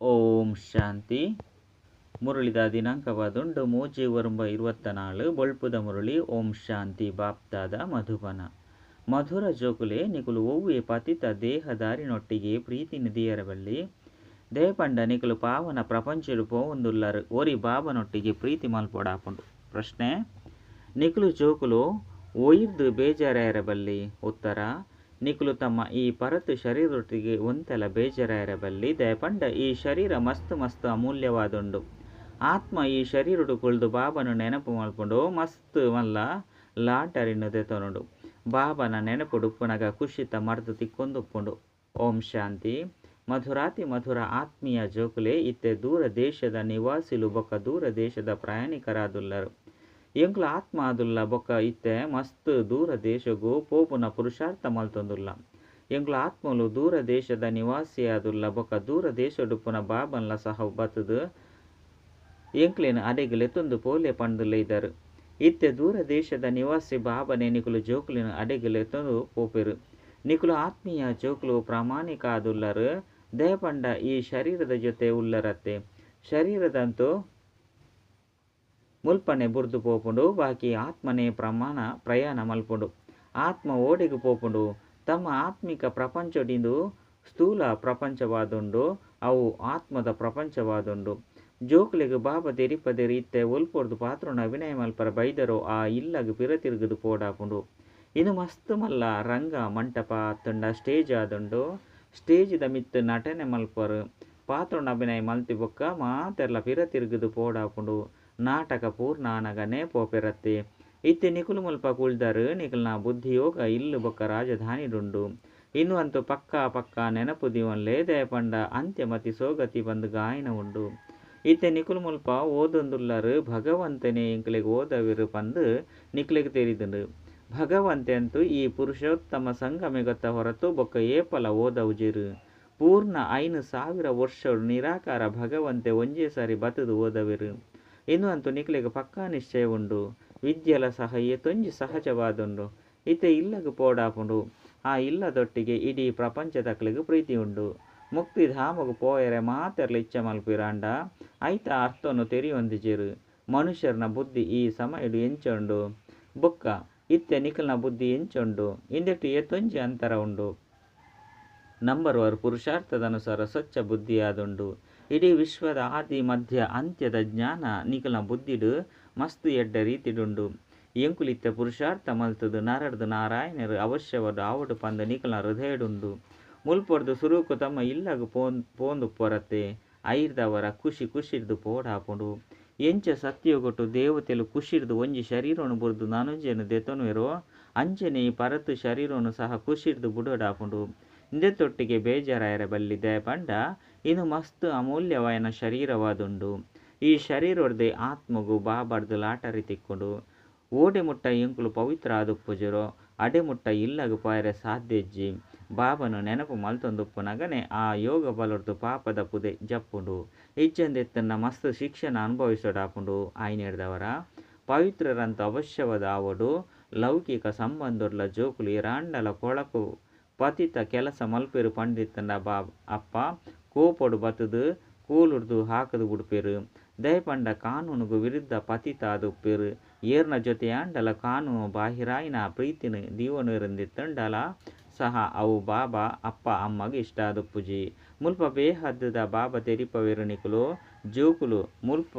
ಓಂ ಶಾಂತಿ. ಮುರಳಿದ ದಿನಾಂಕವಾದುಂಡು ಮೂಜಿ ಒರಂಬ ಇರುವತ್ತ ನಾಳು ಬೊಳ್ಪುದ ಮುರಳಿ, ಓಂ ಶಾಂತಿ, ಬಾಪ್ತಾದ ಮಧುಬನ. ಮಧುರ ಜೋಕುಲೆ ನಿಕುಲು ಒವ್ವೆ ಪತಿತ ದೇಹದಾರಿನೊಟ್ಟಿಗೆ ಪ್ರೀತಿ ನಿಧಿಯರ ಬಳ್ಳಿ ದೇಹಪಂಡ ನಿಕುಲು ಪಾವನ ಪ್ರಪಂಚರು ಪೋವೊಂದುಲ್ಲರು ಓರಿ ಬಾಬನೊಟ್ಟಿಗೆ ಪ್ರೀತಿ ಮಲ್ಪೊಡಾಪುಂಡು. ಪ್ರಶ್ನೆ, ನಿಕುಲು ಜೋಕುಲು ಒಯ್ದು ಬೇಜಾರಾಯರಬಲ್ಲಿ? ಉತ್ತರ ನಿಕುಲು ತಮ್ಮ ಈ ಪರತು ಶರೀರೊಟ್ಟಿಗೆ ಒಂತೆಲ ಬೇಜಾರಾಯರಬಲ್ಲಿ ದಯಪಂಡ ಈ ಶರೀರ ಮಸ್ತ್ ಮಸ್ತ್ ಅಮೂಲ್ಯವಾದುಂಡು ಆತ್ಮ ಈ ಶರೀರಡು ಕುಳ್ದು ಬಾಬನು ನೆನಪು ಮಲ್ಪುಂಡು ಮಸ್ತ್ ಮಲ್ಲ ಲಾಟರಿನು ದೆತೊನುಂಡು ಬಾಬನ ನೆನಪುಡು ಪುನಗ ಖುಷಿತ ಮರ್ದು ತಿಕ್ಕೊಂದುಪ್ಪುಂಡು ಓಂ ಶಾಂತಿ. ಮಧುರಾತಿ ಮಧುರ ಆತ್ಮೀಯ ಜೋಕುಲೆ, ಇತ್ತೆ ದೂರ ದೇಶದ ನಿವಾಸಿಲು ಬೊಕ್ಕ ದೂರ ದೇಶದ ಪ್ರಯಾಣಿಕರಾದುಲ್ಲರು. ಎಂಕ್ಲ ಆತ್ಮ ಅದುಲ್ಲ ಬೊಕ್ಕ ಇತ್ತೆ ಮಸ್ತ್ ದೂರ ದೇಶಗು ಪೋಪುನ ಪುರುಷಾರ್ಥ ಮಲ್ತೊಂದುಲ್ಲ. ಎಂಕ್ಲ ಆತ್ಮಲು ದೂರ ದೇಶದ ನಿವಾಸಿ ಆದುಲ್ಲ ಬೊಕ್ಕ ದೂರ ದೇಶಡು ಪುನ ಬಾಬನ್ಲ ಸಹ ಬತ್ತದು. ಎಂಕ್ಲಿನ ಅಡೆಗಲೆ ತುಂದು ಪೋಲೆ ಪಂಡುಲ್ಲ ಇದ್ದರು ಇತ್ತೆ ದೂರ ದೇಶದ ನಿವಾಸಿ ಬಾಬನೆ ನಿಕುಲು ಜೋಕುಲಿನ ಅಡೆಗಲೆ ತುಂದು ಪೋಪೆರು. ನಿಕುಲು ಆತ್ಮೀಯ ಜೋಕುಲು ಪ್ರಾಮಾಣಿಕ ಆದುಲ್ಲರು. ದಯಪಂಡ ಈ ಶರೀರದ ಜೊತೆ ಉಲ್ಲರತ್ತೆ. ಶರೀರದಂತೂ ಮುಲ್ಪನೆ ಬುರ್ದು ಪೋಪುಂಡು, ಬಾಕಿ ಆತ್ಮನೇ ಪ್ರಮಾಣ, ಪ್ರಯಾಣ ಮಲ್ಪುಂಡು. ಆತ್ಮ ಓಡಿಗೆ ಪೋಪುಂಡು, ತಮ್ಮ ಆತ್ಮಿಕ ಪ್ರಪಂಚದಿಂದು ಸ್ಥೂಲ ಪ್ರಪಂಚವಾದುಂಡು, ಅವು ಆತ್ಮದ ಪ್ರಪಂಚವಾದುಂಡು. ಜೋಕ್ಲಿಗೆ ಬಾಬ ತೆರಿಪದೆ ಇತ್ತೆ ಒಲ್ಪೊರ್ದು ಪಾತ್ರನ ಅಭಿನಯ ಮಲ್ಪರ ಬೈದರು, ಆ ಇಲ್ಲಗ್ ಪಿರತಿರುಗದು ಪೋಡಾಪುಂಡು. ಇದು ಮಸ್ತ್ ಮಲ್ಲ ರಂಗ ಮಂಟಪ ತುಂಡ ಸ್ಟೇಜ್ ಆದುಂಡು. ಸ್ಟೇಜ್ದ ಮಿತ್ತು ನಟನೆ ಮಲ್ಪರು. ಪಾತ್ರನ ಅಭಿನಯ ಮಲ್ತಿ ಬೊಕ್ಕ ಮಾತೆರ್ಲ ಪಿರತಿರುಗದು ಪೋಡಾಪುಂಡು. ನಾಟಕ ಪೂರ್ಣಾನಗನೇ ಪೋಪೆರತ್ತೆ. ಇತ್ತೆ ನಿಕುಲು ಮುಲ್ಪ ಕುಳ್ದರು ನಿಕಲ್ನ ಬುದ್ಧಿಯೋಗ ಇಲ್ಲು ಬೊಕ್ಕ ರಾಜಧಾನಿಡುಂಡು ಇನ್ನು ಅಂತೂ ಪಕ್ಕ ಪಕ್ಕ ನೆನಪು ದಿವನ್ಲೆ ದಯಪಂಡ ಅಂತ್ಯಮತಿ ಸೋಗತಿ ಬಂದು ಗಾಯನ ಉಂಡು. ಇತ್ತೆ ನಿಕುಲು ಮುಲ್ಪ ಓದೊಂದುಲ್ಲರ್ ಭಗವಂತನೇ ಇಂಕ್ಲೆಗ್ ಓದವಿರು ಪಂದು ನಿಕ್ಲೆಗ್ ತೆರಿದುಂಡು ಭಗವಂತೆ ಅಂತೂ ಈ ಪುರುಷೋತ್ತಮ ಸಂಗಮೆ ಗೊತ್ತ ಹೊರತು ಬೊಕ್ಕ ಏಪಲ ಓದವುಜಿರು ಪೂರ್ಣ ಐನು ಸಾವಿರ ವರ್ಷ ನಿರಾಕಾರ ಭಗವಂತೆ ಒಂಜೇ ಸಾರಿ ಬತದು ಓದವಿರು. ಇನ್ನು ಅಂತೂ ಪಕ್ಕಾ ನಿಶ್ಚಯ ಉಂಡು ವಿದ್ಯೆಲ ಸಹ ತೊಂಜಿ ಸಹಜವಾದುಂಡು. ಇತ್ತೆ ಇಲ್ಲಗು ಪೋಡಾಪುಂಡು. ಆ ಇಲ್ಲದೊಟ್ಟಿಗೆ ಇಡೀ ಪ್ರಪಂಚದಕ್ಲೆಗ್ ಪ್ರೀತಿ ಉಂಡು ಮುಕ್ತಿ ಧಾಮಗು ಪೋಯರೆ ಮಾತೆರ್ಲ ಇಚ್ಛೆ ಮಲ್ಪಿರಾಂಡ. ಐತ ಅರ್ಥವನ್ನು ತೆರೆಯೊಂದಿಜಿರು. ಮನುಷ್ಯರ್ನ ಬುದ್ಧಿ ಈ ಸಮಯಡು ಎಂಚುಂಡು. ಬೊಕ್ಕ, ಇತ್ತೆ ನಿಖಲ್ನ ಬುದ್ಧಿ ಎಂಚುಂಡು. ಇಂದೆಟ್ಟು ಏತೊಂಜಿ ಅಂತರ ಉಂಡು. ನಂಬರ್ ವರ್ ಪುರುಷಾರ್ಥದನುಸಾರ ಸ್ವಚ್ಛ ಬುದ್ಧಿಯಾದುಂಡು. ಇಡೀ ವಿಶ್ವದ ಆದಿ, ಮಧ್ಯ, ಅಂತ್ಯದ ಜ್ಞಾನ ನಿಖಲ ಬುದ್ಧಿಡು ಮಸ್ತು ಎಡ್ಡ ರೀತಿಡುಂಡು. ಎಂಕುಲಿತ್ತ ಪುರುಷಾರ್ಥ ಮಲ್ತದು ನರಡ್ದು ನಾರಾಯಣರು ಅವಶ್ಯವಾದ ಆವಡು ಪಂದ ನಿಖಲ ಹೃದಯಡುಂಡು. ಮುಲ್ಪೊಡ್ದು ಸುರುಕು ತಮ್ಮ ಇಲ್ಲಗ ಪೋನ್, ಪೋಂದು ಪೊರತೆ, ಐರ್ದವರ ಖುಷಿ ಖುಷಿರ್ದು ಪೋಡಾಪುಂಡು. ಎಂಚ ಸತ್ಯಗೊಟ್ಟು ದೇವತೆಲು ಖುಷಿರ್ದು ಒಂಜಿ ಶರೀರನು ಬುರ್ದು ನನುಜೆನು ದೆತೊನುವೆರೋ ಅಂಚನೆ ಈ ಪರತು ಶರೀರನು ಸಹ ಖುಷಿರ್ದು ಬುಡೋಡಾಪುಂಡು. ಇಂದೆತ್ತೊಟ್ಟಿಗೆ ಬೇಜಾರಾಯಿರಬಲ್ಲಿದೆ ಪಂಡ. ಇನ್ನು ಮಸ್ತ್ ಅಮೂಲ್ಯವಾಯನ ಶರೀರವಾದುಂಡು. ಈ ಶರೀರೊಡ್ದೆ ಆತ್ಮಗು ಬಾಬಾರ್ದು ಲಾಟರಿ ತಿಕ್ಕೊಂಡು. ಓಡೆ ಮುಟ್ಟ ಇಂಕುಲು ಪವಿತ್ರ ಆದುಪ್ಪುಜುರು, ಅಡೆ ಮುಟ್ಟ ಇಲ್ಲಗು ಪಾಯರೆ ಸಾಧ್ಯಜ್ಜಿ. ಬಾಬನು ನೆನಪು ಮಲ್ತೊಂದುಪ್ಪುನಗನೆ ಆ ಯೋಗ ಬಲರ್ದು ಪಾಪದ ಪುದೆ ಜಪ್ಪುಂಡು. ಇಜ್ಜಂದೆತ್ತನ್ನ ಮಸ್ತ್ ಶಿಕ್ಷಣ ಅನುಭವಿಸೋಡಾಪುಂಡು, ಆಯ್ನೆಡ್ದವರ. ಪವಿತ್ರರಂತ ಅವಶ್ಯವಾದ ಆವಡು ಲೌಕಿಕ ಸಂಬಂಧೊಡ್ಲ ಜೋಕುಲಿ ರಾಂಡಲ ಕೊಳಕು ಪತಿತ ಕೆಲಸ ಮಲ್ಪೇರು ಪಂಡಿತನ ಬಾ ಅಪ್ಪ, ಕೋಪಡು ಬತ್ತದು ಕೂಲುಡ್ದು ಹಾಕದು ಬುಡ್ಪೆರು ದಯಪಂಡ ಕಾನೂನುಗು ವಿರುದ್ಧ ಪತಿತ ಆದುಪ್ಪೆರು ಏರ್ನ ಜೊತೆ ಆಂಡಲ ಕಾನೂನು ಬಾಹಿರಾಯಿನ ಪ್ರೀತಿನ ದೀವನು ತಂಡಲ ಸಹ ಅವು ಬಾಬಾ, ಅಪ್ಪ, ಅಮ್ಮಗೆ ಇಷ್ಟ ಪೂಜಿ. ಮುಲ್ಪ ಬೇಹದ್ದದ ಬಾಬಾ ತೆರಿಪ ನಿಕುಲು, ಜೋಕುಲು ಮುಲ್ಪ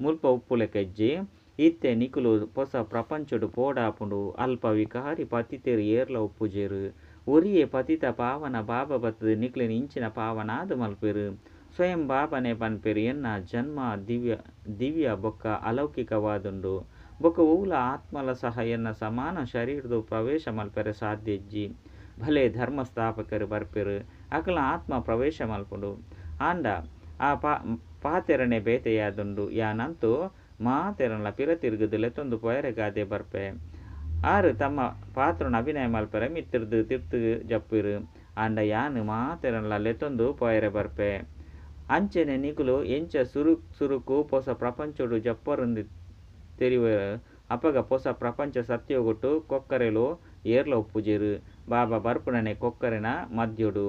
ಮುಲ್ಪ ಉಪ್ಪುಲೆ ಕಜ್ಜಿ. ಇತ್ತೆ ನಿಕುಲು ಹೊಸ ಪ್ರಪಂಚಡು ಪೋಡಾಪುಂಡು ಅಲ್ಪ ವಿಕಾರಿ ಪತಿತೇರು ಏರ್ಲ ಉಪ್ಪುಜೇರು. ಒರಿಯೇ ಪತಿತ ಪಾವನ ಬಾಬಾ ಬತ್ತದು, ನಿಕ್ಲಿನ ಇಂಚಿನ ಪಾವನಾದ ಮಲ್ಪೆರು. ಸ್ವಯಂ ಬಾಬನೆ ಪನ್ಪೆರು, ಎನ್ನ ಜನ್ಮ ದಿವ್ಯ ದಿವ್ಯ ಬೊಕ್ಕ ಅಲೌಕಿಕವಾದುಂಡು. ಬೊಕ್ಕ ಊಲ ಆತ್ಮಲ ಸಹ ಎನ್ನ ಸಮಾನ ಶರೀರದು ಪ್ರವೇಶ ಮಲ್ಪೆರೆ ಸಾಧ್ಯಜ್ಜಿ. ಭಲೆ ಧರ್ಮ ಸ್ಥಾಪಕರು ಬರ್ಪೆರು, ಅಕಲ ಆತ್ಮ ಪ್ರವೇಶ ಮಲ್ಪುಂಡು. ಆಂಡ, ಆ ಪಾ, ಪಾತೆರನೆ ಬೇತೆಯಾದುಂಡು. ಯಾನಂತೂ ಮಾತೆರನ್ಲ ಪಿರ ತಿರುಗುದು ಪೊಯರೆಗಾದೆ ಪೊಯರೆ ಗಾದೆ ಬರ್ಪೆ. ಆರು ತಮ್ಮ ಪಾತ್ರನ ಅಭಿನಯ ಮಲ್ಪೆರೆ ಮಿತ್ತಿರ್ದು ತಿರ್ತು ಜಪ್ಪಿರು ಆಂಡ ಯಾನು ಮಾತೆರನ್ಲ ಲೆತ್ತೊಂದು ಪೊಯರೆ ಬರ್ಪೆ. ಅಂಚನೆ ನಿಕುಲು ಎಂಚ ಸುರುಕ್ ಸುರುಕು ಪೊಸ ಪ್ರಪಂಚಡು ಜಪ್ಪರೊಂದು ತೆರಿವ ಅಪಗ ಪೊಸ ಪ್ರಪಂಚ ಸತ್ಯಗೊಟ್ಟು ಕೊಕ್ಕರೆಲು ಏರ್ಲ ಉಪ್ಪುಜೆರು ಬಾಬಾ ಬರ್ಪುನನೆ ಕೊಕ್ಕರೆನ ಮದ್ಯುಡು.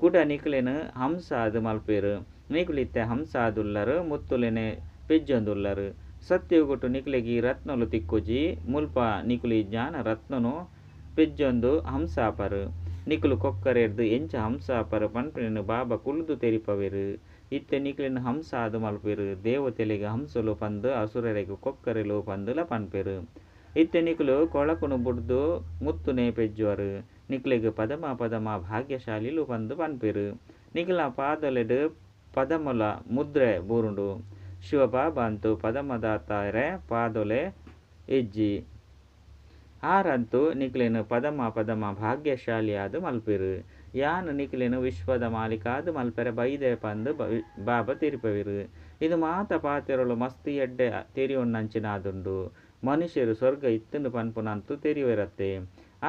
ಕುಡ ನಿಕ್ಲೆನ್ ಹಂಸ ಅದು ಮಲ್ಪೇರು. ನಿಕುಲಿತ್ತೆ ಹಂಸ ಅದುಲ್ಲರು ಮುತ್ತುಲೆನೆ ಪೆಜ್ಜೊಂದುಲ್ಲರು. ಸತ್ಯಗೊಟ್ಟು ನಿಕ್ಲೆಗಿ ರತ್ನಲು ತಿಕ್ಕುಜಿ ಮುಲ್ಪ ನಿಕುಲಿ ಜ್ಞಾನ ರತ್ನನು ಪೆಜ್ಜೊಂದು ಹಂಸಾಪರು. ನಿಕುಲು ಕೊಕ್ಕರೆರ್ದು ಎಂಚ ಹಂಸಾಪರು ಪಂಪಿನ ಬಾಬಾ ಕುಲ್ದು ತೆರಿಪವೆರು. ಇತ್ತೆ ನಿಕಲಿನ ಹಂಸ ಅದು ಮಲ್ಪೆರು, ದೇವತೆಲೆಗೆ ಹಂಸಲು ಪಂದು, ಅಸುರರೆಗೆ ಕೊಕ್ಕರೆಲು ಪಂದುಲ ಪನ್ಪೆರು ಇತ್ತೆ ನಿಕುಲು ಕೊಳಕುನು ಬುಡ್ದು ಮುತ್ತುನೆ ಪೆಜ್ಜುವರು. ನಿಕ್ಲೆಗ್ ಪದಮ ಪದಮ ಭಾಗ್ಯಶಾಲಿಲು ಪಂದು ಪನ್ಪೆರು. ನಿಖಿಲ ಪಾದಲೆಡು ಪದಮಲ ಮುದ್ರೆ ಬೂರುಂಡು. ಶಿವಬಾಬಾ ಬಂತು ಪದಮದಾತಾರೆ ಪಾದೊಲೆ ಇಜ್ಜಿ. ಆರಂತು ನಿಕ್ಲೆನು ಪದಮ ಪದಮ ಭಾಗ್ಯಶಾಲಿಯಾದು ಮಲ್ಪಿರು. ಯಾನು ನಿಕ್ಲೆನು ವಿಶ್ವದ ಮಾಲಿಕಾದ ಮಲ್ಪೆರೆ ಬೈದೆ ಪಂದು ಬಾಬಾ ತಿರುಪವಿರು. ಇದು ಮಾತ ಪಾತಿರಲು ಮಸ್ತಿ ಎಡ್ಡೆ ತೆರಿಯೊನ್ನಂಚಿನಾದುಂಡು ಮನುಷ್ಯರು ಸ್ವರ್ಗ ಇತ್ತಂಡು ಪನ್ಪುನಂತು ತೆರಿವಿರತ್ತೆ.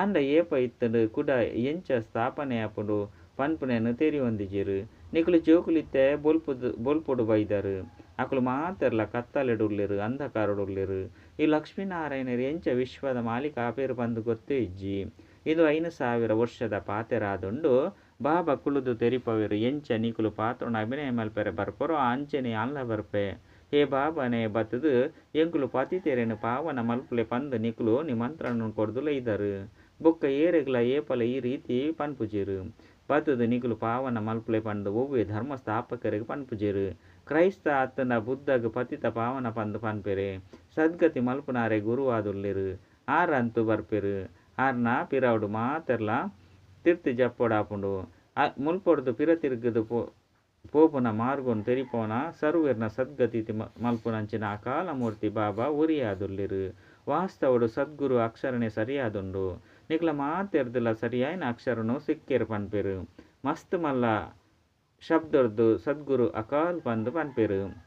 ಅಂಡ ಏಪ ಇತ್ತಂಡು ಕುಡ ಎಂಚ ಸ್ಥಾಪನೆ ಆಪುಂಡು ಪನ್ಪುನೆನು ತೆರಿಯೊಂದಿಜಿರು. ನಿಕ್ಲು ಜೋಕುಲಿತ್ತೆ ಬೊಲ್ಪುದು ಬೊಲ್ಪುಡು ಬೈದರು. ಅಕುಲು ಮಾತೆರ್ಲ ಕತ್ತಲೆಡುಲ್ಲೆರು ಅಂಧಕಾರಡುಲ್ಲೆರು ಈ ಲಕ್ಷ್ಮೀನಾರಾಯಣರು ಎಂಚ ವಿಶ್ವದ ಮಾಲೀಕ ಆಪೇರು ಬಂದು ಗೊತ್ತೇ ಇಜ್ಜಿ. ಇದು ಐನು ಸಾವಿರ ವರ್ಷದ ಪಾತೆರಾದುಂಡು ಬಾಬಾ ಕುಳುದು ತೆರಿಪವೆರು, ಎಂಚ ನಿಕುಲು ಪಾತ್ರಣ ಅಭಿನಯ ಮಲ್ಪೆರೆ ಬರ್ಪರೋ, ಅಂಚನೆ ಅಲ್ಲ ಬರ್ಪೆ. ಹೇ ಬಾಬಾನೆ ಬತ್ತದು, ಎಂಕುಲು ಪತಿತೆರೆನು ಪಾವನ ಮಲ್ಪುಲೆ ಪಂದು ನಿಕುಲು ನಿಮಂತ್ರಣ ಕೊಡ್ದು ಇದರು. ಬೊಕ್ಕ ಏರೆಗ್ಲ ಏಪಲ ಈ ರೀತಿ ಪನ್ಪುಜಿರು. ಬತ್ತದು ನಿಕುಲು ಪಾವನ ಮಲ್ಪುಲೆ ಪಂದು ಒವ್ವೆ ಧರ್ಮ ಸ್ಥಾಪಕರಿಗೆ ಪನ್ಪುಜಿರು. ಕ್ರೈಸ್ತ ಅತ್ತನ ಬುದ್ಧಗ್ ಪತಿತ ಪಾವನ ಪಂದು ಪನ್ಪೆರೆ, ಸದ್ಗತಿ ಮಲ್ಪುನಾರೆ ಆರ್ ಆರಂತು ಬರ್ಪಿರು, ಆರ್ನ ಪಿರವುಡು ಮಾತೆರ್ಲ ತಿರ್ತಿ ಜಪ್ಪೊಡಾಪುಂಡು ಮುಲ್ಪೊಡ್ದು ಪಿರ ತಿರುಗದು ಪೋ, ಪೋಪುನ ಮಾರ್ಗೊನ್ ತೆರಿಪೋನ, ಸರ್ವೇರ್ನ ಸದ್ಗತಿ ಮಲ್ಪುನಂಚಿನ ಅಕಾಲ ಮೂರ್ತಿ ಬಾಬಾ ಉರಿಯಾದುಲ್ಲಿರು ವಾಸ್ತವಡು ಸದ್ಗುರು ಅಕ್ಷರನೆ ಸರಿಯಾದುಂಡು ನಿಕ್ಲ ಮಾತೆರ್ದಿಲ್ಲ ಸರಿಯಾಯಿನ ಅಕ್ಷರನು ಸಿಕ್ಕೇರು ಪನ್ಪೆರು, ಮಸ್ತ್ ಮಲ್ಲ ಶಬ್ದರ್ದು ಸದ್ಗುರು ಅಕಾಲ್ ಪಂದು ಪನ್ಪೆರು.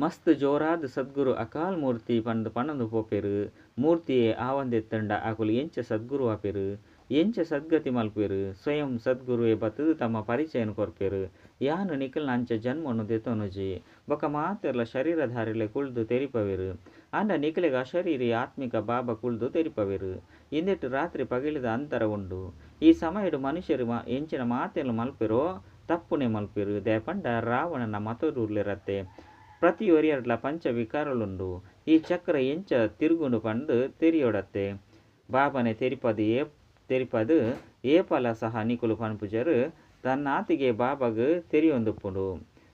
ಮಸ್ತ್ ಜೋರಾದ ಸದ್ಗುರು ಅಕಾಲ್ ಮೂರ್ತಿ ಪಂದು ಪಣಂದು ಪೋಪೆರು. ಮೂರ್ತಿಯೇ ಆವಂದೆತ್ತಂಡ ಆಕುಲು ಎಂಚ ಸದ್ಗುರು ಆಪೆರು. ಎಂಚ ಸದ್ಗತಿ ಮಲ್ಪೆರು, ಸ್ವಯಂ ಸದ್ಗುರುವೆ ಬತ್ತದು ತಮ್ಮ ಪರಿಚಯನ ಕೊರ್ಪೆರು. ಯಾನು ನಿಖಿಲ್ನ ಅಂಚ ಜನ್ಮನು ದೆತೊನುಜಿ ಬೊಕ ಮಾತೆರ್ಲ ಶರೀರಧಾರಿಲೆ ಕುಳ್ದು ತೆರಿಪವೆರು. ಆಂಡ ನಿಖಲೆಗ ಅಶರೀರಿ ಆತ್ಮಿಕ ಬಾಬ ಕುಳ್ದು ತೆರಿಪವೆರು. ಇಂದೆಟ್ಟು ರಾತ್ರಿ ಪಗಿಲಿದ ಅಂತರ ಉಂಡು. ಈ ಸಮಯಡು ಮನುಷ್ಯರು ಎಂಚಿನ ಮಾತೆಲ್ಲ ಮಲ್ಪೆರೋ, ತಪ್ಪುನೆ ಮಲ್ಪೆರು. ದೇಪಂಡ ರಾವಣನ ಮತದೂರ್ಲಿರತ್ತೆ ಪ್ರತಿ ಒರಿಯರ್ಲ ಪಂಚ ವಿಕಾರಲುಂಡು. ಈ ಚಕ್ರ ಎಂಚ ತಿರುಗುಂಡು ಪಂಡು ತೆರಿಯೊಡತ್ತೆ. ಬಾಬನೆ ತೆರಿಪದು ತೆರಿಪದು ಏಪಲ ಸಹ ನಿಕುಲು ಪನ್ಪುಜರು ತನ್ನಾತಿಗೆ ಬಾಬಗ್ ತೆರಿಯೊಂದುಪ್ಪುಂಡು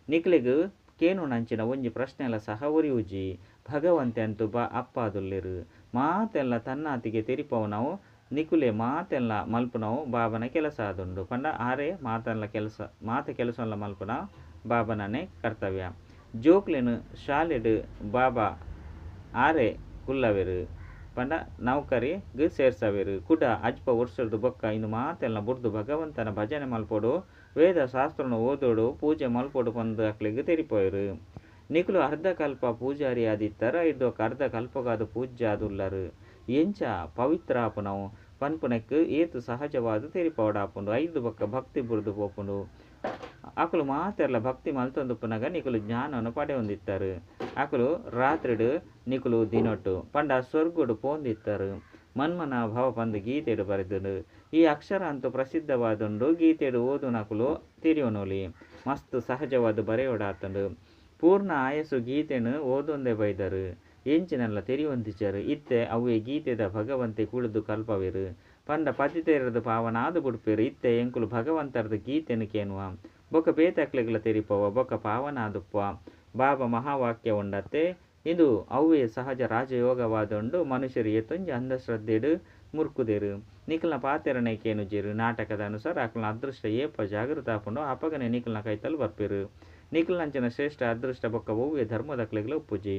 ನಿಕ್ಲೆಗ್ ಕೇನು ನಂಚಿನ ಒಂಜಿ ಪ್ರಶ್ನೆಲ ಸಹ ಒರಿಯುಜಿ ಭಗವಂತೆ ಅಂತೂ ಬಾ ಅಪ್ಪಾದುಲ್ಲೆರು ಮಾತೆಲ್ಲ ತನ್ನಾತಿಗೆ ನಾವು ನಿಕುಲೆ ಮಾತೆಲ್ಲ ಮಲ್ಪುನವು ಬಾಬನ ಕೆಲಸ ಆದುಂಡು ಪಂಡ ಆರೆ ಮಾತೆಲ್ಲ ಕೆಲಸ ಮಾತ ಕೆಲಸ ಮಲ್ಪುನ ಬಾಬನನೆ ಕರ್ತವ್ಯ ಜೋಕ್ಲೆನು ಶಾಲೆಡ್ ಬಾಬಾ ಆರೆ ಕುಲ್ಲವೆರು ಪಂಡ ನೌಕರಿಗೆ ಸೇರ್ಸವೆರು ಕುಡ ಅಜ್ಪ ವರ್ಷದ್ದು ಬೊಕ್ಕ. ಇನ್ನು ಮಾತೆಲ್ಲ ಬುರ್ದು ಭಗವಂತನ ಭಜನೆ ಮಲ್ಪೊಡು. ವೇದ ಶಾಸ್ತ್ರನ ಓದೋಡು. ಪೂಜೆ ಮಲ್ಪೊಡು ಬಂದು ಅಕ್ಲಿಗೆ ತೆರಿಪೋಯರು. ನಿಕ್ಲು ಅರ್ಧಕಲ್ಪ ಪೂಜಾರಿ ಆದಿತ್ತರ. ಇದ್ದೊಕ್ಕ ಅರ್ಧ ಕಲ್ಪಗಾದ ಪೂಜ್ಯ ಆದುಲ್ಲರು. ಎಂಚ ಪವಿತ್ರ ಪನ್ಪುನಕ್ಕೆ ಏತು ಸಹಜವಾದ ತೆರಿಪೋಡಾಪುಂಡು. ಐದು ಬೊಕ್ಕ ಭಕ್ತಿ ಬುರ್ದು ಪೋಪುಂಡು. ಅಕುಲು ಮಾತೆರ್ಲ ಭಕ್ತಿ ಮಲ್ತೊಂದುಪ್ಪುನಗ ನಿಕುಲು ಜ್ಞಾನವನ್ನು ಪಡೆಯೊಂದಿತ್ತರು ಅಕುಲು ರಾತ್ರಿಡು ನಿಕುಲು ದಿನೊಟ್ಟು, ಪಂಡ ಸ್ವರ್ಗುಡು ಪೋಂದಿತ್ತರು. ಮನ್ಮನ ಭಾವ ಪಂದು ಗೀತೆಡು ಬರೆದುಂಡು ಈ ಅಕ್ಷರ ಅಂತೂ ಪ್ರಸಿದ್ಧವಾದುಂಡು ಗೀತೆಡು ಓದು ನಕುಲು ತಿರಿಯೋನೋಲಿ ಮಸ್ತ್ ಸಹಜವಾದ ಬರೆಯೋಡಾತಂಡು ಪೂರ್ಣ ಆಯಸ್ಸು ಗೀತೆನು ಓದೊಂದೇ ಬೈದರು. ಎಂಚಿನಲ್ಲ ತೆರಿಯೊಂದಿಚರು ಇತ್ತೆ ಅವೇ ಗೀತೆದ ಭಗವಂತೆ ಕುಳಿದು ಕಲ್ಪವಿರು. ಪಂಡ ಪತಿತೆರದು ಪಾವನಾದ ಬುಡ್ಪೆರು ಇತ್ತೆ ಎಂಕುಲು ಭಗವಂತರದ ಗೀತೆನು ಕೇನುವ ಬೊಕ ಬೇತಕ್ಲೆಗ್ಲ ತೆರಿಪವ ಬೊಕ ಪಾವನಾದುಪ್ಪ ಬಾಬ ಮಹಾವಾಕ್ಯ ಉಂಡತ್ತೆ ಇದು ಅವೇ ಸಹಜ ರಾಜಯೋಗವಾದೊಂಡು ಮನುಷ್ಯರು ಎತ್ತೊಂಜಿ ಅಂಧಶ್ರದ್ಧೆಡು ಮುರ್ಕುದೆರು. ನಿಖಲ್ನ ಪಾತೆರನೆ ಜಿರು? ನಾಟಕದ ಅನುಸಾರ ಅಕ್ಲನ ಅದೃಷ್ಟ ಏಪ ಜಾಗೃತ ಆಪುಂಡು ಅಪಗನೆ ನಿಖಲ್ನ ಕೈತಲು ಬರ್ಪಿರು. ನಿಖಲ್ನಂಚಿನ ಶ್ರೇಷ್ಠ ಅದೃಷ್ಟ ಬೊಕ್ಕ ಒವ್ವೆ ಧರ್ಮದಕ್ಲೆಗ್ಲ ಉಪ್ಪುಜಿ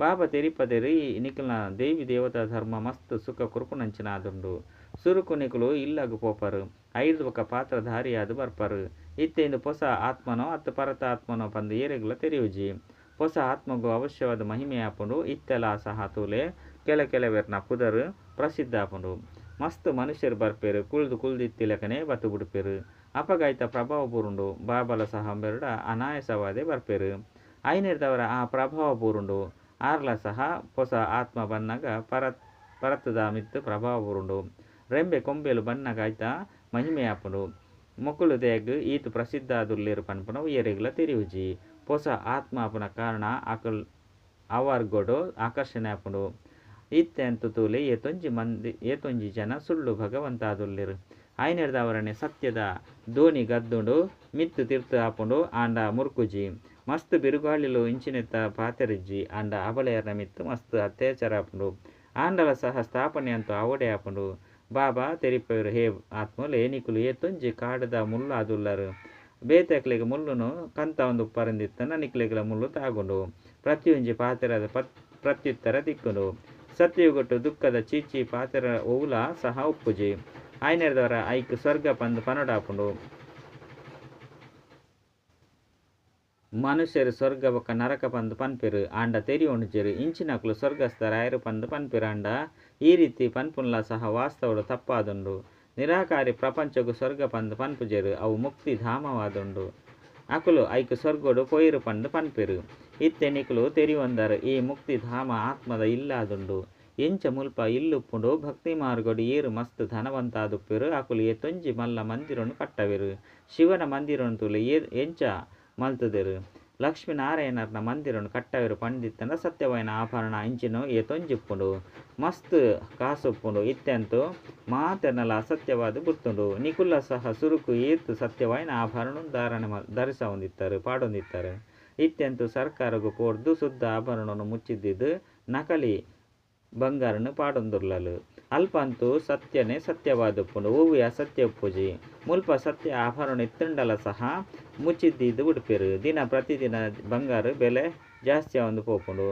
ಬಾಬ ತೆರಿಪದೆರಿ ನಿಖಲ್ನ ದೇವಿ ದೇವತಾ ಧರ್ಮ ಮಸ್ತ್ ಸುಖ ಕುರುಪುನಂಚಿನ ಆದುಂಡು ಸುರುಕು ನಿಖಲು ಇಲ್ಲಗು ಪೋಪರು. ಐದು ಬೊಕ್ಕ ಪಾತ್ರಧಾರಿಯಾದು ಬರ್ಪರು. ಇತ್ತೆಂದು ಹೊಸ ಆತ್ಮನೋ, ಅತ್ತ ಪರತ ಆತ್ಮನೋ ಪಂದು ಏರೆಗ್ಲ ತೆರೆಯುಜಿ. ಹೊಸ ಆತ್ಮಗೂ ಅವಶ್ಯವಾದ ಮಹಿಮೆ ಆಪುಂಡು, ಇತ್ತೆಲ ಸಹ ತೂಲೆ, ಕೆಲ ಕೆಲವೆರ್ನ ಕುದರು ಪ್ರಸಿದ್ಧ ಆಪುಂಡು. ಮಸ್ತ್ ಮನುಷ್ಯರು ಬರ್ಪೇರು, ಕುಳ್ದು ಕುಲ್ದಿತ್ತಿಲಕನೆ ಬತ್ತು ಬಿಡುಪೇರು ಅಪಗಾಯ್ತ ಪ್ರಭಾವ ಬೂರುಂಡು ಬಾಬಲ ಸಹ ಬೆರಡ ಅನಾಯಸವಾದೆ ಬರ್ಪೇರು. ಐನೇರ್ದವರ ಆ ಪ್ರಭಾವ ಬೂರುಂಡು ಆರ್ಲ ಸಹ ಹೊಸ ಆತ್ಮ ಬನ್ನಾಗ ಪರತ್ ಪರತದ ಮಿತ್ತು ಪ್ರಭಾವ ಬೂರುಂಡು ರೆಂಬೆ ಕೊಂಬೆಲು ಬನ್ನಗಾಯ್ತ ಮಹಿಮೆ ಆಪುಂಡು. ದೇಗ್ ಈತು ಪ್ರಸಿದ್ಧ ಆದುಲ್ಲೇರು ಪನ್ಪುನ ತಿರಿವುಜಿ. ಪೊಸ ಆತ್ಮ ಆಪುನ ಕಾರಣ ಅವಾರ್ಗೊಡು ಆಕರ್ಷಣೆ ಆಪುಂಡು ಇತ್ತೆಂತು ತೂಲೆ ಏತೊಂಜಿ ಮಂದಿ ಏತೊಂಜಿ ಜನ ಸುಳ್ಳು ಭಗವಂತ ಆದುಲ್ಲೆರು ಅವರನ್ನೇ ಸತ್ಯದ ದೋಣಿ ಗದ್ದುಂಡು, ಮಿತ್ತು ತಿರ್ತು ಆಪುಂಡು, ಆಂಡ ಮುರ್ಕುಜಿ. ಮಸ್ತ್ ಬಿರುಗಾಳಿಲು ಇಂಚಿನೆತ್ತ ಪಾತೆರಿಜ್ಜಿ, ಆಂಡ ಅಬಲೆಯರ್ನ ಮಿತ್ತು ಮಸ್ತ್ ಅತ್ಯಾಚಾರ ಆಪುಂಡು. ಆಂಡಲ ಸಹ ಸ್ಥಾಪನೆ ಅಂತೂ ಅವಡೆ ಆಪುಂಡು ಬಾಬಾ ತೆರಿಪರು ಹೇ ಆತ್ಮಲು ಏನಿಕುಲು ಏತೊಂಜಿ ಕಾಡದ ಮುಳ್ಳು ಆದುಲ್ಲರು ಬೇತೆಕ್ಲೆಗ್ ಮುಳ್ಳುನು ಕಂತ ಒಂದು ಪರಂದಿತ್ತನ ನಿಕ್ಲೆಗ್ಲ ಮುಳ್ಳು ತಾಗುಂಡು ಪ್ರತಿಯೊಂಜಿ ಪಾತೆರದ ಪತ್ ಪ್ರತ್ಯುತ್ತರ ದಿಕ್ಕುಂಡು ಸತ್ಯಯುಗೊಟ್ಟು ದುಃಖದ ಚೀಚಿ ಪಾತ್ರ ಓಲ ಸಹ ಉಪ್ಪುಜಿ ಆಯ್ನೆರ್ದವರ ಐಕ್ ಸ್ವರ್ಗ ಪಂದ್ ಪನಡಾಪುಂಡು ಮನುಷ್ಯರು ಸ್ವರ್ಗ ಬೊಕ್ಕ ನರಕ ಪಂದ್ ಪನ್ಪೆರು ಆಂಡ ತೆರಿ ಒಣುಜೆರು ಇಂಚಿನಕ್ಲು ಸ್ವರ್ಗಸ್ಥರ ಆಯರು ಪಂದ್ ಪನ್ಪೆರು ಆಂಡ ಈ ರೀತಿ ಪನ್ಪುನ್ಲ ಸಹ ವಾಸ್ತವಡು ತಪ್ಪಾದುಂಡು. ನಿರಾಕಾರಿ ಪ್ರಪಂಚಗು ಸ್ವರ್ಗ ಪಂದ್ ಪನ್ಪುಜೆರು, ಅವು ಮುಕ್ತಿ ಧಾಮವಾದುಂಡು. ಅಕುಲು ಐಕ್ ಸ್ವರ್ಗೋಡು ಪೊಯಿರು ಪಂದ್ ಪನ್ಪೆರು. ಇತ್ತೆ ನಿಕುಲು ತೆರಿವಂದರು, ಈ ಮುಕ್ತಿ ಧಾಮ ಆತ್ಮದ ಇಲ್ಲಾದುಂಡು. ಎಂಚ ಮುಲ್ಪ ಇಲ್ಲುಪ್ಪುಂಡು, ಭಕ್ತಿ ಮಾರ್ಗಡು ಏರು ಮಸ್ತ್ ಧನವಂತಾದುಪ್ಪೆರು, ಅಕುಲು ಎತ್ತೊಂಜಿ ತೊಂಜಿ ಮಲ್ಲ ಮಂದಿರನ್ನು ಕಟ್ಟವಿರು. ಶಿವನ ಮಂದಿರನ್ನು ತುಲು ಏ ಎಂಚ ಮಲ್ತುದೆರು. ಲಕ್ಷ್ಮೀನಾರಾಯಣರ್ನ ಮಂದಿರನು ಕಟ್ಟವಿರು ಪಂಡಿತನ ಸತ್ಯವಾಯಿನ ಆಭರಣ ಅಂಚಿನ ಏತೊಂಜಿಪ್ಪುಂಡು ತೊಂಜಿಪ್ಪುಂಡು, ಮಸ್ತ್ ಕಾಸುಪ್ಪುಂಡು, ಇತ್ತೆಂತು ಮಾತೆನಲ ಅಸತ್ಯವಾದ ಗುರ್ತುಂಡು. ನಿಕುಲ್ಲ ಸಹ ಸುರುಕು ಏತು ಸತ್ಯವಾಯಿನ ಆಭರಣ ಧಾರಣೆ ಧರಿಸ ಹೊಂದಿತ್ತಾರೆ ಪಾಡೊಂದಿತ್ತಾರೆ. ಇತ್ತೆಂತು ಸರ್ಕಾರಗೂ ಪೋರ್ದು ಶುದ್ಧ ಆಭರಣವನ್ನು ಮುಚ್ಚಿದ್ದಿದ್ದು ನಕಲಿ ಬಂಗಾರನು ಪಾಡೊಂದುರ್ಲಲು ಅಲ್ಪಂತೂ ಸತ್ಯನೇ ಸತ್ಯವಾದುಪ್ಪುಂಡು ಹೂವು ಅಸತ್ಯ ಪೂಜೆ ಮುಲ್ಪ ಸತ್ಯ ಆಭರಣ ಇತ್ತಂಡಲ ಸಹ ಮುಚ್ಚಿದ್ದಿದ್ದು ಉಡುಪಿರು. ದಿನ ಪ್ರತಿದಿನ ಬಂಗಾರ ಬೆಲೆ ಜಾಸ್ತಿ ಒಂದು ಪೋಪುಂಡು.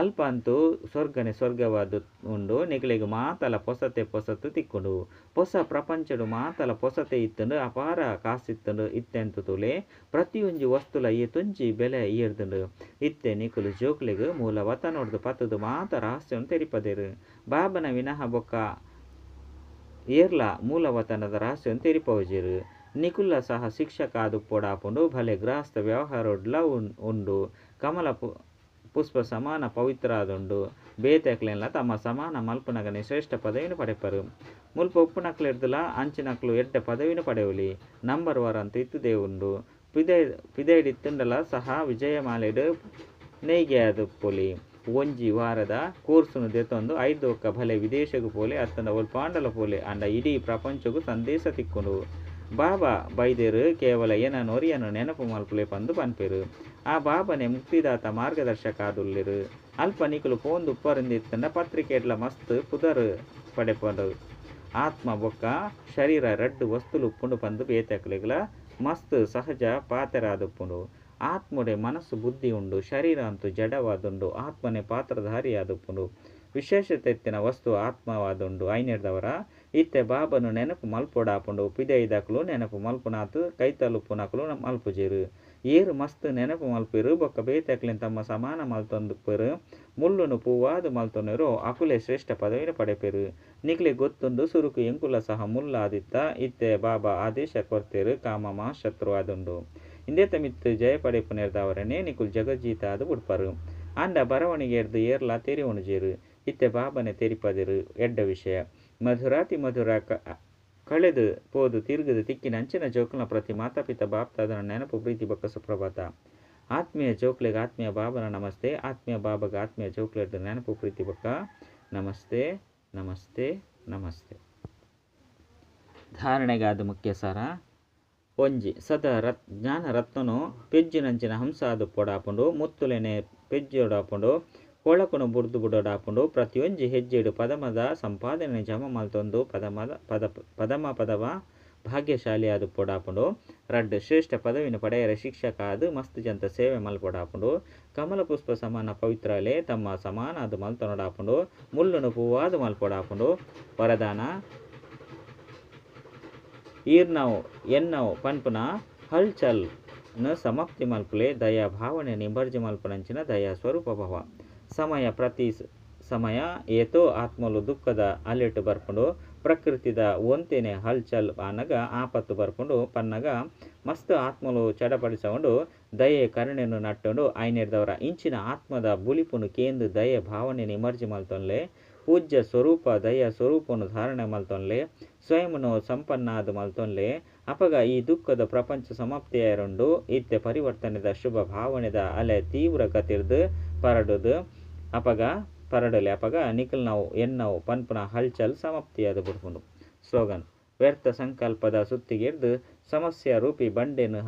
ಅಲ್ಪ ಅಂತೂ ಸ್ವರ್ಗನೆ ಸ್ವರ್ಗವಾದ ಉಂಡು. ನಿಕ್ಲೆಗ್ ಮಾತಲ ಪೊಸತೆ ಪೊಸತು ತಿಕ್ಕುಂಡು. ಹೊಸ ಪ್ರಪಂಚಡು ಮಾತಲ ಪೊಸತೆ ಇತ್ತುಂಡು. ಅಪಾರ ಕಾಸಿತ್ತಂಡು. ಇತ್ತೆಂತು ತುಲೆ ಪ್ರತಿಯೊಂಜಿ ವಸ್ತುಲ ಈ ತುಂಜಿ ಬೆಲೆ ಏರ್ದುಂಡು. ಇತ್ತೆ ನಿಕುಲು ಜೋಕ್ಲೆಗ್ ಮೂಲ ವತ ನೋಡ್ದು ಪತ್ತದು ಮಾತ ರಹಸ್ಯವನ್ನು ತೆರಿಪದೇರು. ಬಾಬನ ವಿನಃ ಬೊಕ್ಕ ಏರ್ಲ ಮೂಲವತನದ ರಹಸ್ಯವನ್ನು ತೆರಿಪವಜೇರು. ನಿಕುಲ್ಲ ಸಹ ಶಿಕ್ಷಕ ಆದು ಪೊಡಾಪುಂಡು. ಭಲೆ ಗೃಹಸ್ಥ ವ್ಯವಹಾರ ಉಂಡು. ಕಮಲ ಪುಷ್ಪ ಸಮಾನ ಪವಿತ್ರ ಆದುಂಡು ಬೇತೆಕ್ಲೆನ್ಲ ತಮ್ಮ ಸಮಾನ ಮಲ್ಪುನಗನೆ ಶ್ರೇಷ್ಠ ಪದವಿನು ಪಡೆಪರು ಮುಲ್ಪ ಉಪ್ಪುನಕ್ಲೆಡ್ದುಲ ಅಂಚಿನಕ್ಲು ಎಡ್ಡ ಪದವಿನ ಪಡೆಯುಲಿ. ನಂಬರ್ ವರ್ ಅಂತ ಇತ್ತುದೇ ಉಂಡು ಪಿದೆ ಪಿದೈಡಿತ್ತುಂಡಲ ಸಹ ವಿಜಯಮಾಲೆಡು ಪೊಲಿ. ಒಂಜಿ ವಾರದ ಕೋರ್ಸನ್ನು ದೆತ್ತೊಂದು ಐದು ಒಕ್ಕ ಭಲೆ ವಿದೇಶಗೂ ಪೋಲೆ, ಅತ್ತಂದ ಒಲ್ಪಾಂಡಲ ಪೋಲೆ, ಅಂಡ ಇಡೀ ಪ್ರಪಂಚಗೂ ಸಂದೇಶ ತಿಕ್ಕುಂಡು ಬಾಬಾ ಬೈದೆರು ಕೇವಲ ಏನನ್ನು ಒರಿಯನ್ನು ನೆನಪು ಮಲ್ಪುಲೆ ಪಂದು ಪನ್ಪೆರು. ಆ ಬಾಬನೆ ಮುಕ್ತಿದಾತ ಮಾರ್ಗದರ್ಶಕ ಆದುಲ್ಲೆರು. ಅಲ್ಪ ನಿಕುಲು ಪೋಂದು ಉಪ್ಪರಿಂದಿತ್ತಂಡ ಪತ್ರಿಕೆಡ್ಲ ಮಸ್ತ್ ಪುದರ್ ಪಡೆಪಡು ಆತ್ಮ ಬೊಕ್ಕ, ಶರೀರ ರಡ್ಡು ವಸ್ತುಲು ಉಪ್ಪುಂಡು ಪಂದು ಬೇತಕ್ಲೆಗ್ಲ ಮಸ್ತ್ ಸಹಜ ಪಾತೆರಾದುಪ್ಪುಂಡು. ಆತ್ಮಡೆ ಮನಸ್ಸು ಬುದ್ಧಿ ಉಂಡು, ಶರೀರ ಅಂತೂ ಜಡವಾದುಂಡು, ಆತ್ಮನೆ ಪಾತ್ರಧಾರಿಯಾದುಪ್ಪುಂಡು. ವಿಶೇಷತೆತ್ತಿನ ವಸ್ತು ಆತ್ಮವಾದುಂಡು ಐನೆಡ್ದವರ ಇತ್ತೆ ಬಾಬನು ನೆನಪು ಮಲ್ಪೊಡಾಪುಂಡು ಪಿದೈದಕ್ಲು ನೆನಪು ಮಲ್ಪುನಾತು, ಕೈತಲುಪ್ಪುನಕ್ಲು ಮಲ್ಪಜೇರು. ಏರು ಮಸ್ತ್ ನೆನಪು ಮಲ್ಪಿರು, ಬೊಕ್ಕ ಬೇತಕ್ಲಿನ ತಮ್ಮ ಸಮಾನ ಮಲ್ತೊಂದುಪ್ಪರು ಮುಳ್ಳುನು ಪೂವಾದು ಮಲ್ತೊನೆರು, ಅಕುಲೆ ಶ್ರೇಷ್ಠ ಪದವಿನ ಪಡೆಪೆರು. ನಿಕ್ಲೆ ಗೊತ್ತೊಂದು ಸುರುಕು ಎಂಕುಲ ಸಹ ಮುಲ್ಲಾದಿತ್ತ. ಇತ್ತೆ ಬಾಬಾ ಆದೇಶ ಕೊರ್ತೆರು ಕಾಮಮ ಶತ್ರು ಆದುಂಡು. ಇಂದೇತ ಮಿತ್ತು ಜಯ ಪಡೆಪುನೆರ್ದವರನೇ ನಿಕುಲ್ ಜಗಜ್ಜೀತ ಅದು ಬಿಡ್ಪರು ಅಂಡ ಬರವಣಿಗೆ ಎರ್ದು ಏರ್ಲ ತೆರಿ ಉಣಜೇರು ಇತ್ತೆ ಬಾಬನೆ ತೆರಿಪದಿರು, ಎಡ್ಡ ವಿಷಯ. ಮಧುರಾತಿ ಮಧುರ ಕಳೆದು ಪೋದು ತಿರುಗದು ತಿಕ್ಕಿನ ಅಂಚಿನ ಜೋಕುಲ ಪ್ರತಿ ಮಾತಾಪಿತ ಬಾಪ್ತಾದನ ನೆನಪು ಪ್ರೀತಿ ಬಕ್ಕ ಸುಪ್ರಭಾತ. ಆತ್ಮೀಯ ಜೋಕ್ಲೆಗೆ ಆತ್ಮೀಯ ಬಾಬನ ನಮಸ್ತೆ, ಆತ್ಮೀಯ ಬಾಬಗ ಆತ್ಮೀಯ ಜೋಕ್ಲೆಡ್ ನೆನಪು ಪ್ರೀತಿ ಬಕ್ಕ ನಮಸ್ತೆ ನಮಸ್ತೆ ನಮಸ್ತೆ. ಧಾರಣೆಗಾದ ಮುಖ್ಯ ಸಾರ, ಒಂಜಿ ಸದ ರತ್, ಜ್ಞಾನ ರತ್ನನು ಪೆಜ್ಜಿನಂಚಿನ ಹಂಸ ಅದು ಪೊಡಾಪುಂಡು, ಮುತ್ತುಲೆನೆ ಪೆಜ್ಜೊಡಾಪುಂಡು ಬುರ್ದು ಬುಡ್ದು ಬುಡೋಡಾಪುಂಡು ಪ್ರತಿಯೊಂಜಿ ಹೆಜ್ಜೆಡು ಪದಮದ ಸಂಪಾದನೆ ಜಮ ಮಲ್ತೊಂದು ಪದಮದ ಪದ ಪದಮ ಪದವ ಭಾಗ್ಯಶಾಲಿ ಆದು ಪೊಡಾಪುಂಡು ರಡ್ ಶ್ರೇಷ್ಠ ಪದವಿನ ಪಡೆಯರ ಶಿಕ್ಷಕ ಆದ್ ಮಸ್ತ್ ಜಂತ ಸೇವೆ ಮಲ್ಪೊಡಾಪುಂಡು ಕಮಲ ಪುಷ್ಪ ಸಮಾನ ಪವಿತ್ರಲೆ ತಮ್ಮ ಸಮಾನ ಅದು ಮಲ್ತೊನಡಾಪುಂಡು ಮುಳ್ಳುನು ಪೂವಾದು ಮಲ್ಪೊಡಾಪುಂಡು ವರದಾನ ಈರ್ನವು ಎನ್ನವು ಪನ್ಪುನ ಹಲ್ಚಲ್ನ ಸಮಾಪ್ತಿ ಮಲ್ಪುಲೆ ದಯಾ ಭಾವನೆ ನಿಂಬರ್ಜಿ ಮಲ್ಪನಂಚಿನ ದಯಾ ಸ್ವರೂಪ ಭವ ಸಮಯ ಪ್ರತಿ ಸಮಯ ಏತೋ ಆತ್ಮಲು ದುಃಖದ ಅಲೆಟ್ ಬರ್ಕೊಂಡು ಪ್ರಕೃತಿದ ಒಂತೆನೆ ಹಲ್ಚಲ್ ಅನ್ನಗ ಆಪತ್ತು ಬರ್ಕೊಂಡು ಪನ್ನಗ ಮಸ್ತ್ ಆತ್ಮಲು ಚಡಪಡಿಸಿಕೊಂಡು ದಯೆ ಕರುಣೆಯನ್ನು ನಟ್ಟೊಂಡು ಐನೆಡ್ದವರ ಇಂಚಿನ ಆತ್ಮದ ಬುಲಿಪುನು ಕೇಂದು ದಯೆ ಭಾವನೆ ನಿಮರ್ಜಿ ಮಲ್ತೊನ್ಲೆ, ಪೂಜ್ಯ ಸ್ವರೂಪ ದಯ ಸ್ವರೂಪವನ್ನು ಧಾರಣೆ ಮಲ್ತೊನ್ಲೆ, ಸ್ವಯಂನು ಸಂಪನ್ನಾದ ಮಲ್ತೊನ್ಲೆ, ಅಪಗ ಈ ದುಃಖದ ಪ್ರಪಂಚ ಸಮಾಪ್ತಿಯರುಂಡು ಇತ್ತೆ ಪರಿವರ್ತನೆದ ಶುಭ ಭಾವನೆದ ಅಲೆ ತೀವ್ರ ಗತಿರ್ದು ಪರಡುದು. ಅಪಗ ಪರಡಲೆ, ಅಪಗ ನಿಖಲ್ ನಾವು ಎನ್ನವು ಪನ್ಪುನ ಹಲ್ಚಲ್ ಸಮಾಪ್ತಿಯಾದ ಬಿಡ್ಕೊಂಡು. ಸ್ಲೋಗನ್, ವ್ಯರ್ಥ ಸಂಕಲ್ಪದ ಸುತ್ತಿಗೆರ್ದು ಸಮಸ್ಯೆ ರೂಪಿ ಬಂಡೆನು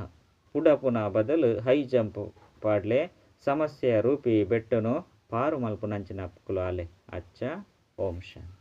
ಉಡಪುನ ಬದಲು ಹೈ ಜಂಪ್ ಪಾಡ್ಲೆ ಸಮಸ್ಯೆಯ ರೂಪಿ ಬೆಟ್ಟನು ಪಾರು ಮಲ್ಪುನಂಚಿನ ಕುಲಾಲೆ. ಅಚ್ಚ, ಓಂ ಶಾಂತಿ